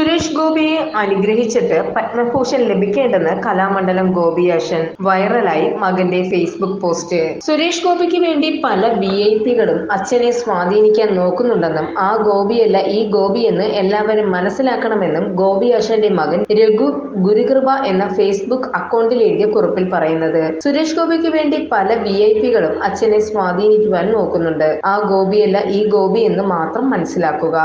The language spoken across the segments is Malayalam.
സുരേഷ് ഗോപിയെ അനുഗ്രഹിച്ചിട്ട് പത്മഭൂഷൺ ലഭിക്കേണ്ടെന്ന് കലാമണ്ഡലം ഗോപി ഗോപിയാശൻ വൈറലായി മകന്റെ ഫേസ്ബുക്ക് പോസ്റ്റ്. സുരേഷ് ഗോപിക്ക് വേണ്ടി പല വി ഐ പികളും അച്ഛനെ സ്വാധീനിക്കാൻ നോക്കുന്നുണ്ടെന്നും ആ ഗോപിയല്ല ഈ ഗോപി എന്ന് എല്ലാവരും മനസ്സിലാക്കണമെന്നും ഗോപി ഗോപിയാശന്റെ മകൻ രഘു ഗുരുകൃപ എന്ന ഫേസ്ബുക്ക് അക്കൗണ്ടിൽ എഴുതിയ കുറിപ്പിൽ പറയുന്നത്. സുരേഷ് ഗോപിക്ക് വേണ്ടി പല വി ഐ പികളും അച്ഛനെ സ്വാധീനിക്കുവാൻ നോക്കുന്നുണ്ട്. ആ ഗോപിയല്ല ഈ ഗോപി എന്ന് മാത്രം മനസ്സിലാക്കുക.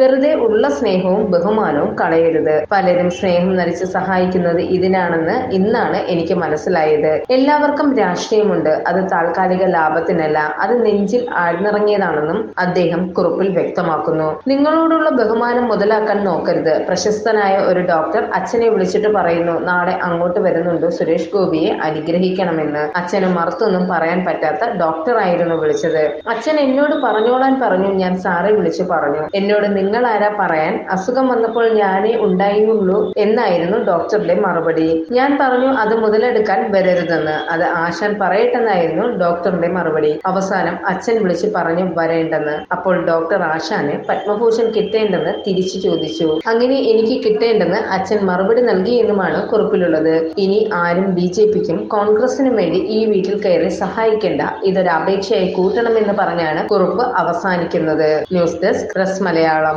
വെറുതെ ഉള്ള സ്നേഹവും ബഹുമാനവും കളയരുത്. പലരും സ്നേഹം നടിച്ച് സഹായിക്കുന്നത് ഇതിനാണെന്ന് ഇന്നാണ് എനിക്ക് മനസ്സിലായത്. എല്ലാവർക്കും രാഷ്ട്രീയമുണ്ട്. അത് താൽക്കാലിക ലാഭത്തിനല്ല. അത് നെഞ്ചിൽ ആഴ്ന്നിറങ്ങിയതാണെന്നും അദ്ദേഹം കുറിപ്പിൽ വ്യക്തമാക്കുന്നു. നിങ്ങളോടുള്ള ബഹുമാനം മുതലാക്കാൻ നോക്കരുത്. പ്രശസ്തനായ ഒരു ഡോക്ടർ അച്ഛനെ വിളിച്ചിട്ട് പറയുന്നു നാളെ അങ്ങോട്ട് വരുന്നുണ്ടോ സുരേഷ് ഗോപിയെ അനുഗ്രഹിക്കണമെന്ന്. അച്ഛന് മറുത്തൊന്നും പറയാൻ പറ്റാത്ത ഡോക്ടർ ആയിരുന്നു വിളിച്ചത്. അച്ഛൻ എന്നോട് പറഞ്ഞോളാൻ പറഞ്ഞു. ഞാൻ സാറെ വിളിച്ചു പറഞ്ഞു. എന്നോട് നിങ്ങൾ ആരാ പറയാൻ? അസുഖം വന്നപ്പോൾ ഞാനേ ഉണ്ടായിരുന്നുള്ളൂ എന്നായിരുന്നു ഡോക്ടറുടെ മറുപടി. ഞാൻ പറഞ്ഞു അത് മുതലെടുക്കാൻ വരരുതെന്ന്. അത് ആശാൻ പറയട്ടെന്നായിരുന്നു ഡോക്ടറുടെ മറുപടി. അവസാനം അച്ഛൻ വിളിച്ച് പറഞ്ഞു വരേണ്ടെന്ന്. അപ്പോൾ ഡോക്ടർ ആശാന് പത്മഭൂഷൺ കിട്ടേണ്ടെന്ന് തിരിച്ചു ചോദിച്ചു. അങ്ങനെ എനിക്ക് കിട്ടേണ്ടെന്ന് അച്ഛൻ മറുപടി നൽകി എന്നുമാണ് കുറിപ്പിലുള്ളത്. ഇനി ആരും ബി ജെ പിക്കും കോൺഗ്രസിനും വേണ്ടി ഈ വീട്ടിൽ കയറി സഹായിക്കേണ്ട. ഇതൊരു അപേക്ഷയായി കൂട്ടണമെന്ന് പറഞ്ഞാണ് കുറിപ്പ് അവസാനിക്കുന്നത്. News desk press Malayalam.